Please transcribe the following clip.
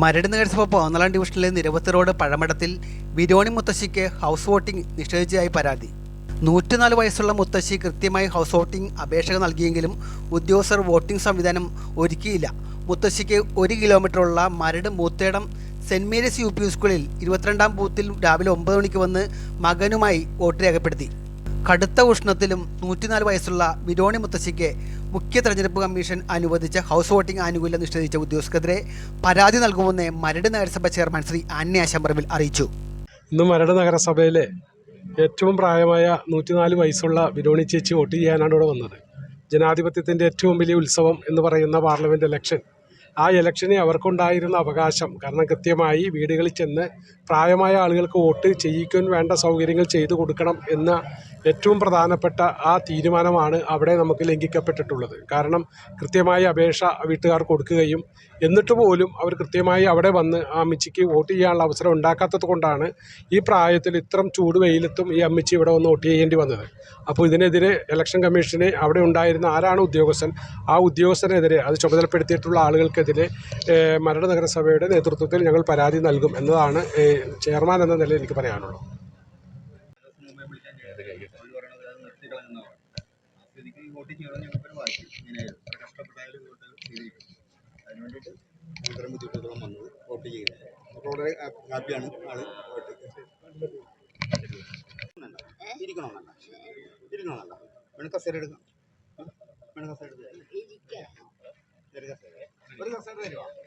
മരട് നഗരസഭ പതിനാലാം ഡിവിഷനിലെ നിരവധി റോഡ് പഴമടത്തിൽ വിരോണി മുത്തശ്ശിക്ക് ഹൗസ് വോട്ടിംഗ് നിഷേധിച്ചതായി പരാതി. നൂറ്റിനാല് വയസ്സുള്ള മുത്തശ്ശി കൃത്യമായി ഹൗസ് വോട്ടിംഗ് അപേക്ഷ നൽകിയെങ്കിലും ഉദ്യോഗസ്ഥർ വോട്ടിംഗ് സംവിധാനം ഒരുക്കിയില്ല. മുത്തശ്ശിക്ക് ഒരു കിലോമീറ്ററുള്ള Maradu Moothedam saint Mary's U P സ്കൂളിൽ ഇരുപത്തിരണ്ടാം ബൂത്തിൽ രാവിലെ ഒമ്പത് മണിക്ക് വന്ന് മകനുമായി വോട്ട് രേഖപ്പെടുത്തി. കടുത്ത ഉഷ്ണത്തിലും നൂറ്റിനാല് വയസ്സുള്ള വിരോണി മുത്തശ്ശിക്ക് മുഖ്യ തെരഞ്ഞെടുപ്പ് കമ്മീഷൻ അനുവദിച്ച ഹൗസ് വോട്ടിംഗ് ആനുകൂല്യം നിഷേധിച്ച ഉദ്യോഗസ്ഥർക്കെതിരെ പരാതി നൽകുമെന്ന് മരട് നഗരസഭ ചെയർമാൻ ശ്രീ ആന്യ ശമ്പറവിൽ അറിയിച്ചു. ഇന്ന് മരട് നഗരസഭയിലെ ഏറ്റവും പ്രായമായ നൂറ്റിനാല് വയസ്സുള്ള വിരോണി ചേച്ചി വോട്ട് ചെയ്യാനാണ് ഇവിടെ വന്നത്. ജനാധിപത്യത്തിന്റെ ഏറ്റവും വലിയ ഉത്സവം എന്ന് പറയുന്ന പാർലമെന്റ് ഇലക്ഷൻ ആ ഇലക്ഷന് അവർക്കുണ്ടായിരുന്ന അവകാശം. കാരണം കൃത്യമായി വീടുകളിൽ ചെന്ന് പ്രായമായ ആളുകൾക്ക് വോട്ട് ചെയ്യിക്കാൻ വേണ്ട സൗകര്യങ്ങൾ ചെയ്തു കൊടുക്കണം എന്ന ഏറ്റവും പ്രധാനപ്പെട്ട ആ തീരുമാനമാണ് അവിടെ നമുക്ക് ലംഘിക്കപ്പെട്ടിട്ടുള്ളത്. കാരണം കൃത്യമായി അപേക്ഷ വീട്ടുകാർ കൊടുക്കുകയും എന്നിട്ട് പോലും അവർ കൃത്യമായി അവിടെ വന്ന് ആ അമ്മച്ചിക്ക് വോട്ട് ചെയ്യാനുള്ള അവസരം ഉണ്ടാക്കാത്തത് കൊണ്ടാണ് ഈ പ്രായത്തിൽ ഇത്രം ചൂട് വെയിലത്തും ഈ അമ്മച്ചി ഇവിടെ വന്ന് വോട്ട് ചെയ്യേണ്ടി വന്നത്. അപ്പോൾ ഇതിനെതിരെ ഇലക്ഷൻ കമ്മീഷന് അവിടെ ഉണ്ടായിരുന്ന ആരാണ് ഉദ്യോഗസ്ഥൻ? ആ ഉദ്യോഗസ്ഥനെതിരെ അത് ചുമതലപ്പെടുത്തിയിട്ടുള്ള ആളുകൾക്കെതിരെ ഏഹ്, മരട് നഗരസഭയുടെ നേതൃത്വത്തിൽ ഞങ്ങൾ പരാതി നൽകും എന്നതാണ് ചെയർമാൻ എന്ന നിലയിൽ എനിക്ക് പറയാനുള്ളത് ഇരിക്കണോ ബുദ്ധിമുട്ടുകളും വന്നത് വോട്ട് ചെയ്യുന്നത് അപ്പോൾ വളരെ വേണ കസേര എടുക്കാം വേണം കസേര എടുക്കാം ഒരു കസേര ഒരു കസേര തരുവാ